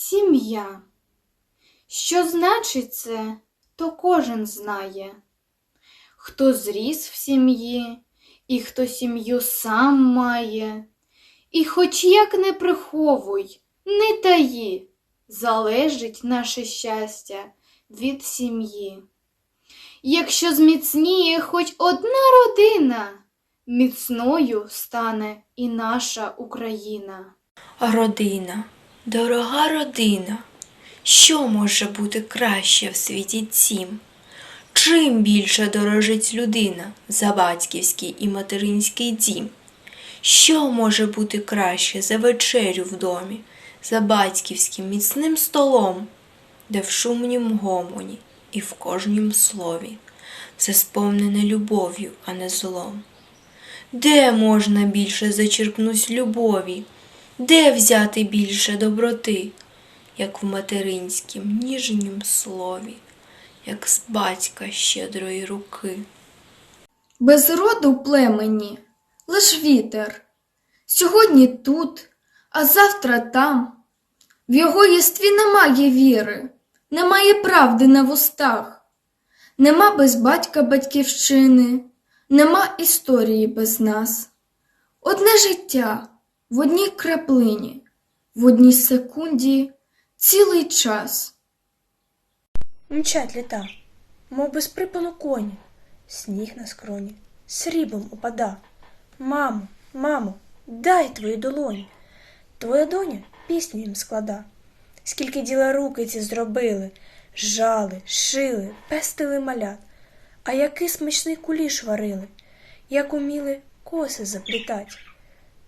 Сім'я. Що значить це, то кожен знає. Хто зріс в сім'ї, і хто сім'ю сам має. І хоч як не приховуй, не таї, залежить наше щастя від сім'ї. Якщо зміцніє хоч одна родина, міцною стане і наша Україна. Родина, дорога родина, що може бути краще в світі цім? Чим більше дорожить людина за батьківський і материнський дім? Що може бути краще за вечерю в домі, за батьківським міцним столом, де в шумнім гомоні і в кожнім слові все сповнене любов'ю, а не злом? Де можна більше зачерпнуть любові? Де взяти більше доброти, як в материнськім ніжнім слові, як з батька щедрої руки? Без роду племені, лиш вітер. Сьогодні тут, а завтра там. В його єстві немає віри, немає правди на вустах, нема без батька батьківщини, нема історії без нас. Одне життя в одній краплині, в одній секунді, цілий час. Мчать літа, мов без припину коні, сніг на скроні, сріблом опада. Мамо, мамо, дай твої долоні. Твоя доня пісню їм склада. Скільки діла руки ці зробили, жали, шили, пестили малят, а який смачний куліш варили, як уміли коси заплітать.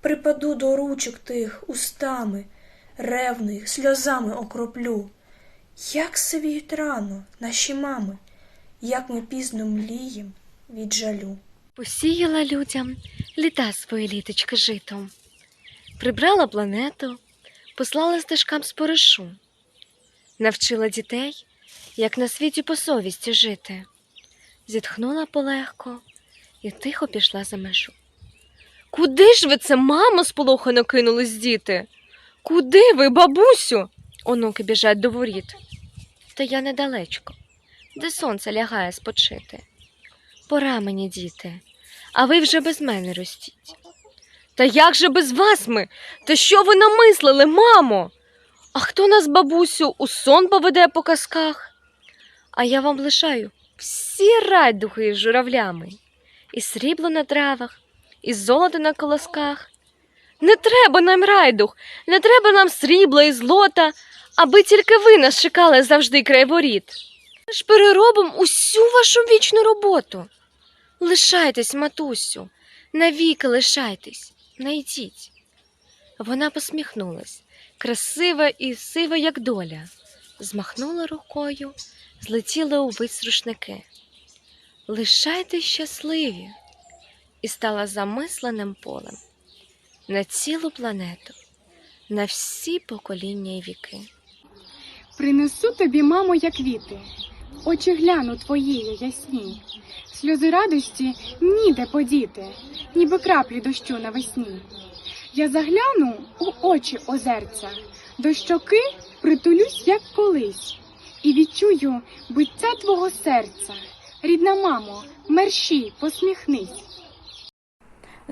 Припаду до ручок тих устами, ревно їх сльозами окроплю. Як сивіють рано наші мами, як ми пізно млієм від жалю. Посіяла людям літа свої літочки житом, прибрала планету, послала стежкам споришу, навчила дітей, як на світі по совісті жити, зітхнула полегко і тихо пішла за межу. Куди ж ви це, мамо, сполохано кинулись діти? Куди ви, бабусю? Онуки біжать до воріт. Та я недалечко, де сонце лягає спочити. Пора мені, діти, а ви вже без мене ростіть. Та як же без вас ми? Та що ви намислили, мамо? А хто нас, бабусю, у сон поведе по казках? А я вам лишаю всі райдухи із журавлями, і срібло на травах, і золото на колосках. Не треба нам райдух, не треба нам срібла і злота, аби тільки ви нас чекали завжди край воріт. Ми ж переробимо усю вашу вічну роботу. Лишайтесь, матусю, навіки лишайтесь, не йдіть. Вона посміхнулась, красива і сива, як доля, змахнула рукою, злетіли увесь рушники. Лишайтесь щасливі, і стала замисленим полем на цілу планету, на всі покоління й віки. Принесу тобі, мамо, як квіти, очі гляну твоєї ясні, сльози радості ніде подіти, ніби краплі дощу навесні. Я загляну у очі озерця, до щоки притулюсь, як колись, і відчую биття твого серця. Рідна мамо, мерщій, посміхнись.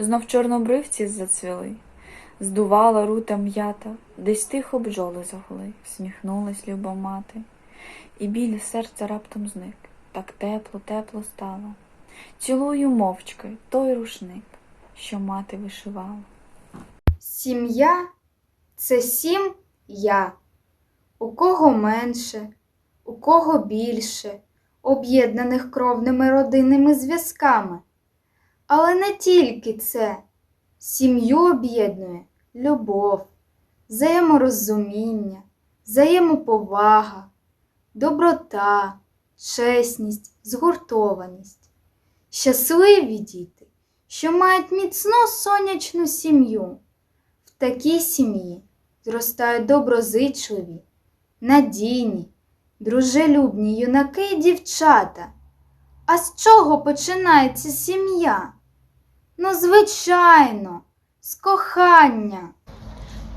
Знов чорнобривці зацвіли, здувала рута м'ята, десь тихо бджоли загули, всміхнулась люба мати, і біль серця раптом зник, так тепло, тепло стало. Цілую мовчки той рушник, що мати вишивала. Сім'я це сім я. У кого менше, у кого більше, об'єднаних кровними родинними зв'язками. Але не тільки це. Сім'ю об'єднує любов, взаєморозуміння, взаємоповага, доброта, чесність, згуртованість. Щасливі діти, що мають міцну сонячну сім'ю. В такій сім'ї зростають доброзичливі, надійні, дружелюбні юнаки і дівчата. А з чого починається сім'я? Ну, звичайно, з кохання.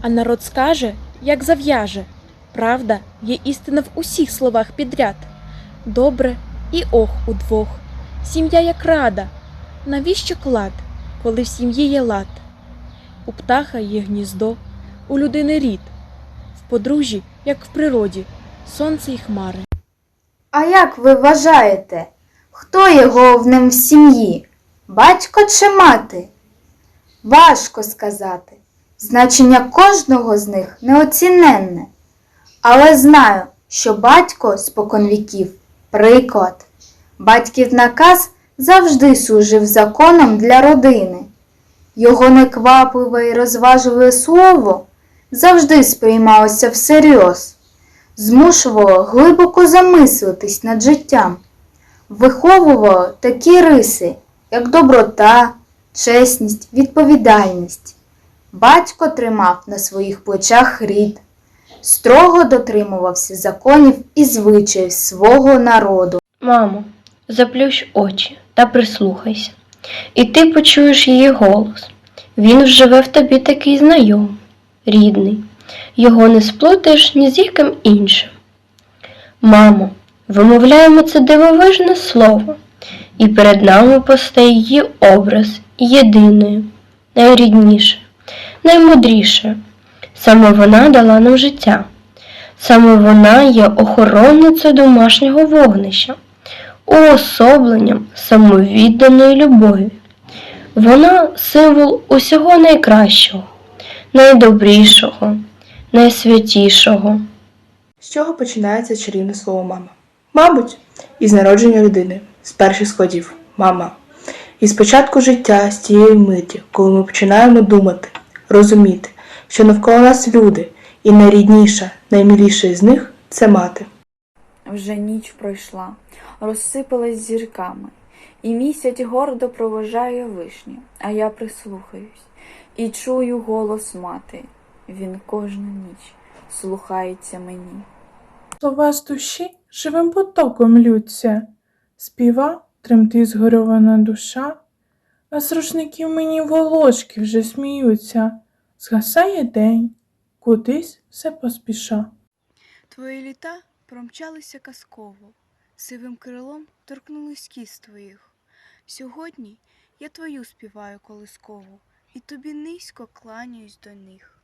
А народ скаже, як зав'яже, Правда є істина в усіх словах підряд. Добре і ох удвох. Сім'я як рада. Навіщо клад, коли в сім'ї є лад? У птаха є гніздо, у людини рід, в подружжі, як в природі, сонце й хмари. А як ви вважаєте, хто є головним в сім'ї? Батько чи мати? Важко сказати. Значення кожного з них неоціненне. Але знаю, що батько споконвіків приклад. Батьків наказ завжди служив законом для родини. Його неквапливе і розважливе слово завжди сприймалося всерйоз змушувало глибоко замислитись над життям, виховувало такі риси, як доброта, чесність, відповідальність. Батько тримав на своїх плечах рід, строго дотримувався законів і звичаїв свого народу. Мамо, заплющ очі та прислухайся, і ти почуєш її голос. Він вживе в тобі такий знайомий, рідний. Його не сплутаєш ні з яким іншим. Мамо, вимовляємо це дивовижне слово, і перед нами постає її образ єдиною, найрідніше, наймудріше. Саме вона дала нам життя. Саме вона є охоронницею домашнього вогнища, уособленням самовідданої любові. Вона символ усього найкращого, найдобрішого, найсвятішого. З чого починається чарівне слово мама? Мабуть, із народження людини, з перших складів мама. І з початку життя, з тієї миті, коли ми починаємо думати, розуміти, що навколо нас люди, і найрідніша, наймиліша із них це мати. Вже ніч пройшла, розсипалась зірками, і місяць гордо проважає вишню, а я прислухаюсь і чую голос мати. Він кожну ніч слухається мені. Слова з душі живим потоком лються, співа тремти згорьована душа, а з рушників мені волошки вже сміються, згасає день, кудись все поспіша. Твої літа промчалися казково, сивим крилом торкнулись кіс твоїх. Сьогодні я твою співаю колискову, і тобі низько кланяюсь до них.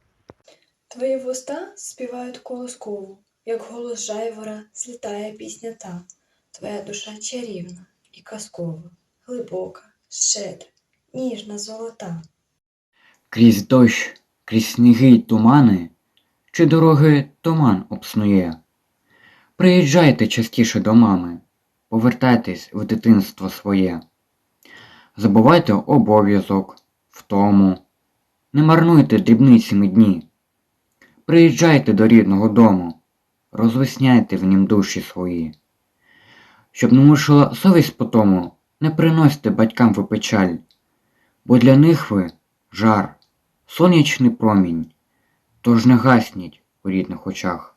Твої вуста співають колоскову, як голос жайвора злітає пісня та. Твоя душа чарівна і казкова, глибока, щедра, ніжна золота. Крізь дощ, крізь сніги й тумани, чи дороги туман обснує. Приїжджайте частіше до мами, повертайтесь в дитинство своє. Забувайте обов'язок, втому, не марнуйте дрібницями дні. Приїжджайте до рідного дому, розвесняйте в нім душі свої. Щоб не мушила совість по тому, не приносьте батькам ви печаль, бо для них ви жар, сонячний промінь, тож не гасніть у рідних очах.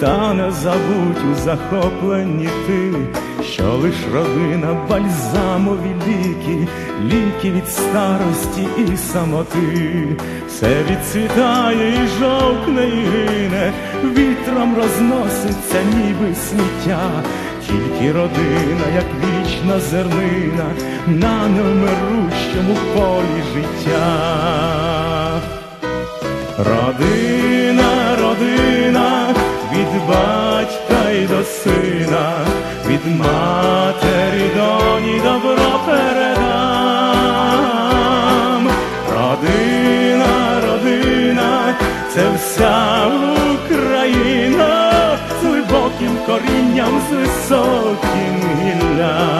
та не забудь у захопленні ти, що лиш родина бальзамові ліки, ліки від старості і самоти, все відцвітає і жовкне і гине, вітром розноситься, ніби сміття, тільки родина, як вічна зернина, на невмирущому полі життя. Родина, сина, від матері доні добро передам. Родина, родина, це вся Україна з глибоким корінням, з високим гіллям.